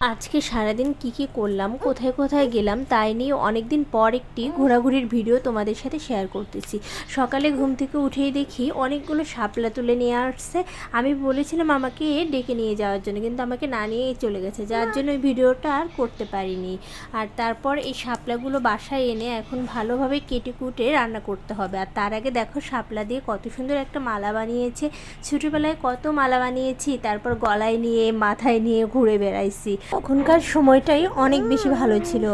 আজকে সারাদিন কি কি করলাম, কোথায় কোথায় গেলাম তাই নিয়ে অনেক দিন পর একটি ঘোরাঘুরির ভিডিও তোমাদের সাথে শেয়ার করতেছি। সকালে ঘুম থেকে উঠেই দেখি অনেকগুলো শাপলা তুলে নিয়ে আসছে। আমি বলেছিলাম আমাকে ডেকে নিয়ে যাওয়ার জন্য, কিন্তু আমাকে না নিয়েই চলে গেছে, যার জন্য ওই ভিডিওটা আর করতে পারিনি। আর তারপর এই শাপলাগুলো বাসায় এনে এখন ভালোভাবে কেটে কুটে রান্না করতে হবে। আর তার আগে দেখো শাপলা দিয়ে কত সুন্দর একটা মালা বানিয়েছে। ছোটোবেলায় কত মালা বানিয়েছি, তারপর গলায় নিয়ে, মাথায় নিয়ে ঘুরে বেড়াইছি। তখনকার সময়টাই অনেক বেশি ভালো ছিল।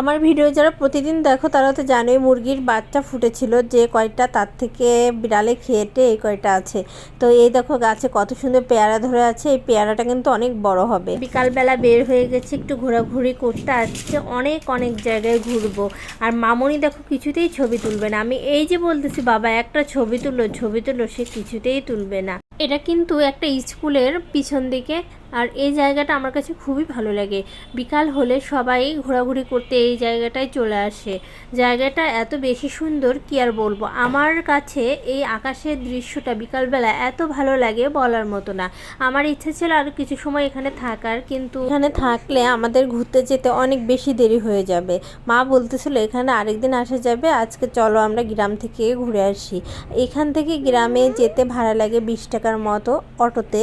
আমার ভিডিও যারা প্রতিদিন দেখো, তারা তো জানোই মুরগির বাচ্চা ফুটেছিল যে কয়টা তার থেকে বিড়ালে খেয়েটে এই কয়টা আছে। তো এই দেখো গাছে কত সুন্দর পেয়ারা ধরে আছে, এই পেয়ারাটা কিন্তু অনেক বড় হবে। বিকালবেলা বের হয়ে গেছে, একটু ঘোরাঘুরি করতে আজকে অনেক অনেক জায়গায় ঘুরবো। আর মামনি দেখো কিছুতেই ছবি তুলবে না। আমি এই যে বলতেছি, বাবা একটা ছবি তুলো ছবি তুলো সে কিছুতেই তুলবে না। এটা কিন্তু একটা স্কুলের পিছন দিকে আর এই জায়গাটা আমার কাছে খুবই ভালো লাগে। বিকাল হলে সবাই ঘোরাঘুরি করতে এই জায়গাটায় চলে আসে। জায়গাটা এত বেশি সুন্দর, কি আর বলব? আমার কাছে এই আকাশের দৃশ্যটা বিকালবেলা এত ভালো লাগে বলার মতো না। আমার ইচ্ছা ছিল আর কিছু সময় এখানে থাকার, কিন্তু এখানে থাকলে আমাদের ঘুরতে যেতে অনেক বেশি দেরি হয়ে যাবে। মা বলতেছিল, এখানে আরেকদিন আসা যাবে, আজকে চলো আমরা গ্রাম থেকে ঘুরে আসি। এখান থেকে গ্রামে যেতে ভাড়া লাগে বিশ টাকার মতো অটোতে।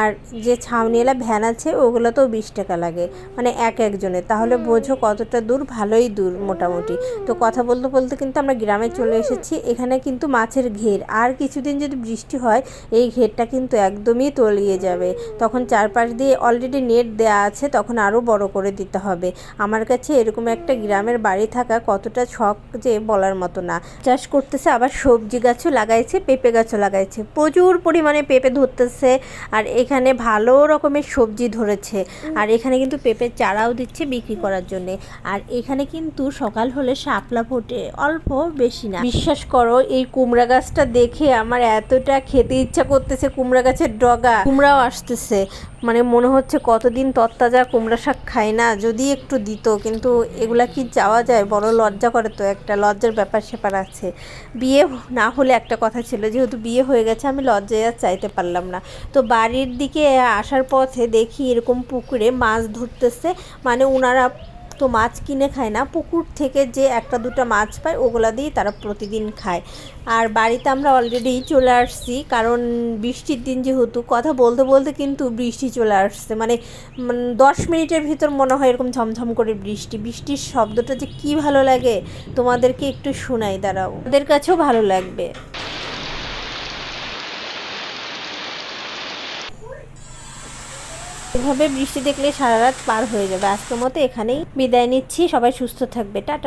আর যে ছাউনিওয়ালা ভ্যান আছে ওগুলোতেও বিশ টাকা লাগে। মানে এক একজনের। তাহলে বোঝো কতটা দূর? ভালোই দূর মোটামুটি। তো কথা বলতে বলতে কিন্তু আমরা গ্রামে চলে এসেছি। এখানে কিন্তু মাছের ঘের। আর কিছুদিন যদি বৃষ্টি হয় এই ঘেরটা কিন্তু একদমই তলিয়ে যাবে। তখন চারপাশ দিয়ে অলরেডি নেট দেওয়া আছে তখন আরও বড় করে দিতে হবে। আমার কাছে এরকম একটা গ্রামের বাড়ি থাকা কতটা শখ যে বলার মতো না। চাষ করতেছে আবার সবজি গাছও লাগাইছে পেঁপে গাছও লাগাইছে। প্রচুর পরিমাণে পেঁপে ধরতেছে, আর এখানে ভালো রকমের সবজি ধরেছে। আর এখানে কিন্তু পেঁপের চারাও দিচ্ছে বিক্রি করার জন্য। আর এখানে কিন্তু সকাল হলে শাপলা ফোটে, অল্প বেশি না। বিশ্বাস করো, এই কুমড়া গাছটা দেখে আমার এতটা খেতে ইচ্ছা করতেছে কুমড়া গাছের ডগা। কুমড়াও আসতেছে। মানে মনে হচ্ছে কতদিন তত্তাজা কুমড়া শাক খাই না, যদি একটু দিত। কিন্তু এগুলা কি যাওয়া যায়? বড় লজ্জা করে তো একটা, লজ্জার ব্যাপার স্যাপার আছে। বিয়ে না হলে একটা কথা ছিল, যেহেতু বিয়ে হয়ে গেছে, আমি লজ্জায় আর চাইতে পারলাম না। তো বাড়ির দিকে আসার পথে দেখি এরকম পুকুরে মাছ ধরতেছে। মানে ওনারা তো মাছ কিনে খায় না। পুকুর থেকে যে একটা দুটো মাছ পায়, ওগুলা দিয়েই তারা প্রতিদিন খায়। আর বাড়িতে আমরা অলরেডি চলে আসছি, কারণ বৃষ্টির দিন যেহেতু, কথা বলতে বলতে কিন্তু বৃষ্টি চলে আসছে। মানে দশ মিনিটের ভিতর মনে হয় এরকম ঝমঝম করে বৃষ্টি। বৃষ্টির শব্দটা যে কি ভালো লাগে, তোমাদেরকে একটু শোনাই, দাঁড়াও। ওদের কাছেও ভালো লাগবে। এভাবে বৃষ্টি দেখলে সারা রাত পার হয়ে যাবে। আজকের মতো এখানেই বিদায় নিচ্ছি। সবাই সুস্থ থাকবে। টাটা।